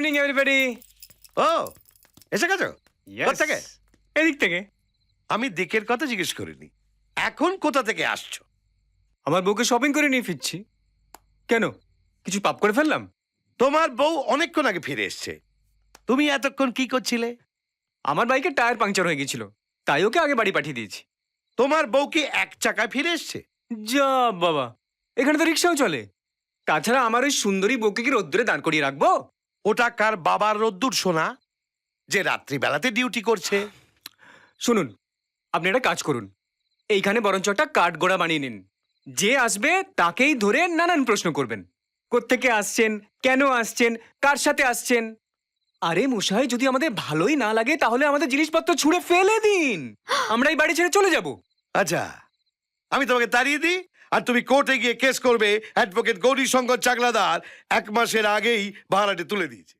Evening everybody ও এসে গেছো? থেকে? এদিক থেকে। আমি দিকের কথা জিজ্ঞেস করিনি। এখন কোথা থেকে আসছো? আমার বউকে শপিং করে নিয়ে ফিরছি। কেন? কিছু পাপ করে ফেললাম? তোমার বউ অনেকক্ষণ আগে ফিরে এসছে। তুমি এতক্ষণ কি করছিলে? আমার বাইকের টায়ার পাংচার হয়ে গেছিল তাই ওকে আগে বাড়ি পাঠিয়ে দিয়েছি। তোমার বউ কি এক চাকায় ফিরে এসছে? যা বাবা। এখানে তো রিক্সাও চলে। তাছাড়া আমার ওই সুন্দরী বউকে কি রোদ্দুরে দাঁড় করিয়ে রাখব? ওটা কার বাবার রোদ্দুর শোনা যে রাত্রিবেলাতে ডিউটি করছে? শুনুন আপনি একটা কাজ করুন। এইখানে বরঞ্চ একটা কাঠ গোড়া বানিয়ে নিন। যে আসবে তাকেই ধরে নানান প্রশ্ন করবেন। কোত্থেকে আসছেন? কেন আসছেন? কার সাথে আসছেন? আরে মশাই যদি আমাদের ভালোই না লাগে তাহলে আমাদের জিনিসপত্র ছুঁড়ে ফেলে দিন। আমরা এই বাড়ি ছেড়ে চলে যাব। আচ্ছা আমি তোমাকে তাড়িয়ে দিই। আর তুমি কোর্টে গিয়ে কেস করবে অ্যাডভোকেট গৌরী শঙ্কর চাকলাদার এক মাসের আগেই ভাড়াটে তুলে দিয়েছে।